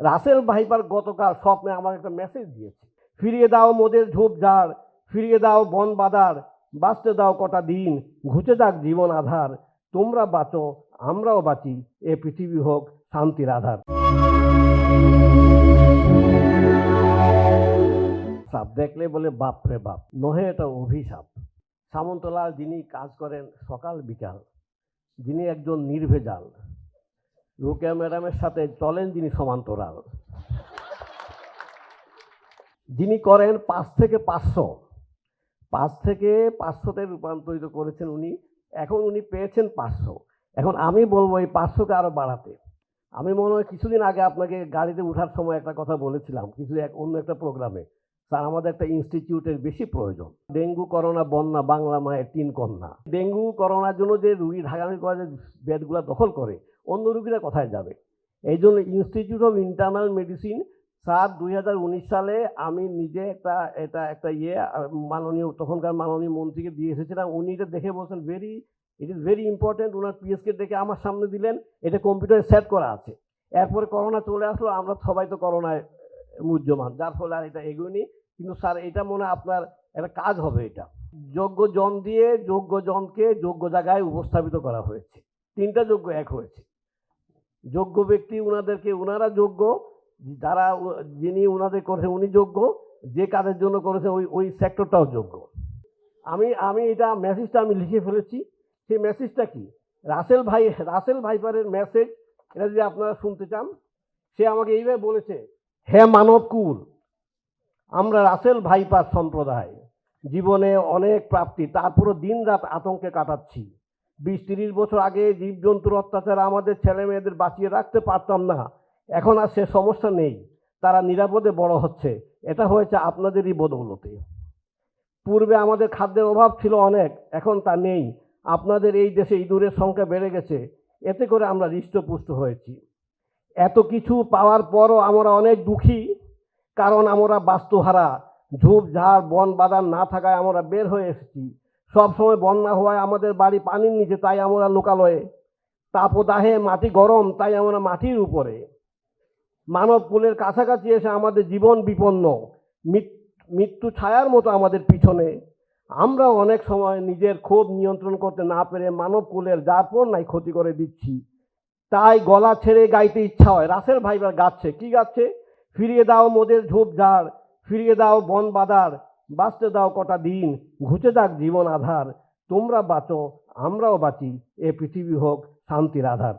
Russell viper গতকাল স্বপ্নে আমাকে একটা মেসেজ দিয়েছে। ফিরিয়ে দাও মোদের ঝোপঝাড় ফিরিয়ে দাও বন বাদার বাঁচতে দাও কটা দিন, ঘুচে যাক জীবন আধার, তোমরা বাঁচো, আমরাও বাঁচি, এ পৃথিবী হোক শান্তির আধার। সাপ দেখলে বলে, বাপ রে বাপ, নহে এটা অভিশাপ। সামন্তলাল যিনি কাজ করেন সকাল বিকাল, যিনি একজন নির্ভেজাল রোকেয়া ম্যাডামের সাথে চলেন যিনি সমান্তরাল। যিনি করেন পাঁচ থেকে পাঁচশো। পাঁচ থেকে পাঁচশোতে রূপান্তরিত করেছেন উনি। এখন উনি পেয়েছেন পাঁচশো। এখন আমি বলব এই পাঁচশোকে আরও বাড়াতে। আমি মনে হয় কিছুদিন আগে আপনাকে গাড়িতে ওঠার সময় একটা কথা বলেছিলাম, কিছু এক অন্য একটা প্রোগ্রামে। স্যার, আমাদের একটা ইনস্টিটিউটের বেশি প্রয়োজন। ডেঙ্গু করোনা বন্যা, বাংলা মায়ের তিন কন্যা। ডেঙ্গু করোনার জন্য যে রুগী ঢাকা কলেজের বেডগুলো দখল করে, অন্য রুগীরা কোথায় যাবে? এই জন্য institute of internal medicine sir, দুই হাজার উনিশ সালে আমি নিজে একটা, এটা একটা ইয়ে মাননীয়, তখনকার মাননীয় মন্ত্রীকে দিয়ে এসেছিলাম। উনি এটা দেখে বলছেন very it is very important ওনার পিএসকে ডেকে আমার সামনে দিলেন, এটা কম্পিউটারে সেট করা আছে। এরপরে করোনা চলে আসলো, আমরা সবাই তো করোনায় মুহ্যমান যার ফলে আর এটা এগোয়নি। কিন্তু স্যার, এটা মনে হয় আপনার একটা কাজ হবে এটা। যোগ্য জন দিয়ে যোগ্য জনকে যোগ্য জায়গায় উপস্থাপিত করা হয়েছে। তিনটা যোগ্য এক হয়েছে। যোগ্য ব্যক্তি উনাদেরকে, উনারা যোগ্য, যারা যিনি উনাদের করেছে উনি যোগ্য, যে কাজের জন্য করেছে ওই ওই সেক্টরটাও যোগ্য। আমি আমি এটা মেসেজটা আমি লিখে ফেলেছি। সেই মেসেজটা কি? রাসেল ভাই, রাসেল ভাইপারের মেসেজ এটা যদি আপনারা শুনতে চান, সে আমাকে এইভাবে বলেছে, হে মানবকুল আমরা রাসেল ভাইপার সম্প্রদায়। জীবনে অনেক প্রাপ্তি তারপরও দিন রাত আতঙ্কে কাটাচ্ছি। বিশ, তিরিশ বছর আগে জীবজন্তুর অত্যাচার আমাদের ছেলে মেয়েদের বাঁচিয়ে রাখতে পারতাম না। এখন আর সে সমস্যা নেই, তারা নিরাপদে বড় হচ্ছে। এটা হয়েছে আপনাদেরই বদৌলতে। পূর্বে আমাদের খাদ্যের অভাব ছিল অনেক, এখন তা নেই। আপনাদের এই দেশে ইঁদুরের সংখ্যা বেড়ে গেছে, এতে করে আমরা হৃষ্টপুষ্ট হয়েছি। এত কিছু পাওয়ার পরও আমরা অনেক দুঃখী কারণ আমরা বাস্তুহারা ঝোপ ঝাড়, বন বাদান না থাকায় আমরা বের হয়ে এসেছি। সব সময় বন্যা হওয়ায় আমাদের বাড়ি পানির নিচে, তাই আমরা লোকালয়ে। তাপদাহে মাটি গরম, তাই আমরা মাটির উপরে। মানব কুলের কাছাকাছি এসে আমাদের জীবন বিপন্ন। মৃত্যু ছায়ার মতো আমাদের পিছনে। আমরা অনেক সময় নিজের ক্ষোভ নিয়ন্ত্রণ করতে না পেরে মানব কুলের যারপর নাই ক্ষতি করে দিচ্ছি। তাই গলা ছেড়ে গাইতে ইচ্ছা হয়। রাসেল ভাইবার গাচ্ছে। কি গাচ্ছে? ফিরিয়ে দাও মোদের ঝোপঝাড় ফিরিয়ে দাও বন বাদার বাঁচতে দাও কটা দিন, ঘুচে যাক জীবন আধার, তোমরা বাঁচো, আমরাও বাঁচি, এ পৃথিবী হোক শান্তির আধার।